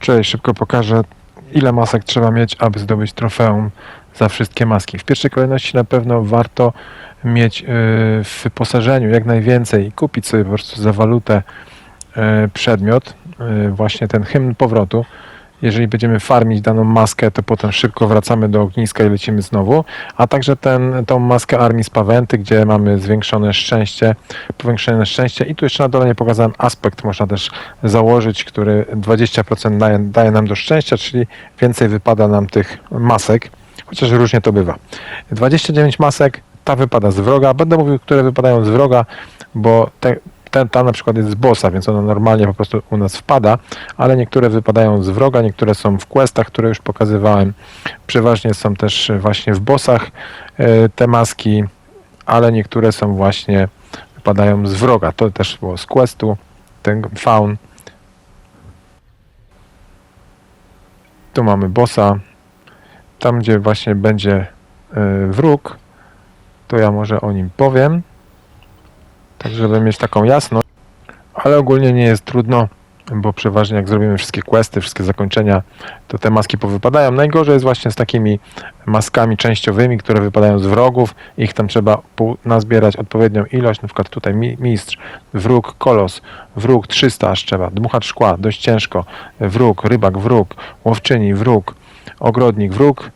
Cześć, szybko pokażę ile masek trzeba mieć, aby zdobyć trofeum za wszystkie maski. W pierwszej kolejności na pewno warto mieć yy, w wyposażeniu jak najwięcej kupić sobie po prostu za walutę yy, przedmiot, yy, właśnie ten hymn powrotu. Jeżeli będziemy farmić daną maskę, to potem szybko wracamy do ogniska i lecimy znowu. A także ten, tą maskę armii z gdzie mamy zwiększone szczęście, powiększone szczęście. I tu jeszcze na dole nie pokazałem aspekt, można też założyć, który 20% daje, daje nam do szczęścia, czyli więcej wypada nam tych masek, chociaż różnie to bywa. 29 masek, ta wypada z wroga. Będę mówił, które wypadają z wroga, bo te, ten, ta na przykład jest z bossa, więc ona normalnie po prostu u nas wpada, ale niektóre wypadają z wroga, niektóre są w questach, które już pokazywałem. Przeważnie są też właśnie w bossach e, te maski, ale niektóre są właśnie wypadają z wroga. To też było z questu, ten faun. Tu mamy bossa. Tam, gdzie właśnie będzie e, wróg, to ja może o nim powiem. Tak, żeby mieć taką jasność. Ale ogólnie nie jest trudno, bo przeważnie jak zrobimy wszystkie questy, wszystkie zakończenia, to te maski powypadają. Najgorzej jest właśnie z takimi maskami częściowymi, które wypadają z wrogów. Ich tam trzeba nazbierać odpowiednią ilość. Na przykład tutaj mi- mistrz, wróg, kolos, wróg 300 aż trzeba, dmuchacz szkła, dość ciężko, wróg, rybak, wróg, łowczyni, wróg, ogrodnik, wróg,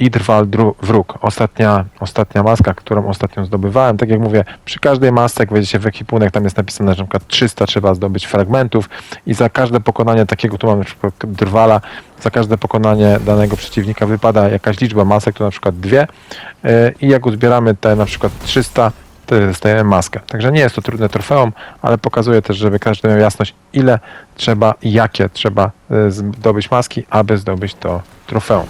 i drwal dru- wróg. Ostatnia, ostatnia maska, którą ostatnio zdobywałem. Tak jak mówię, przy każdej masce, jak wejdziecie w ekwipunek, tam jest napisane, że na przykład 300 trzeba zdobyć fragmentów i za każde pokonanie takiego, tu mamy na przykład drwala, za każde pokonanie danego przeciwnika wypada jakaś liczba masek, to na przykład dwie yy, i jak uzbieramy te na przykład 300, to dostajemy maskę. Także nie jest to trudne trofeum, ale pokazuje też, żeby każdy miał jasność, ile trzeba jakie trzeba yy, zdobyć maski, aby zdobyć to trofeum.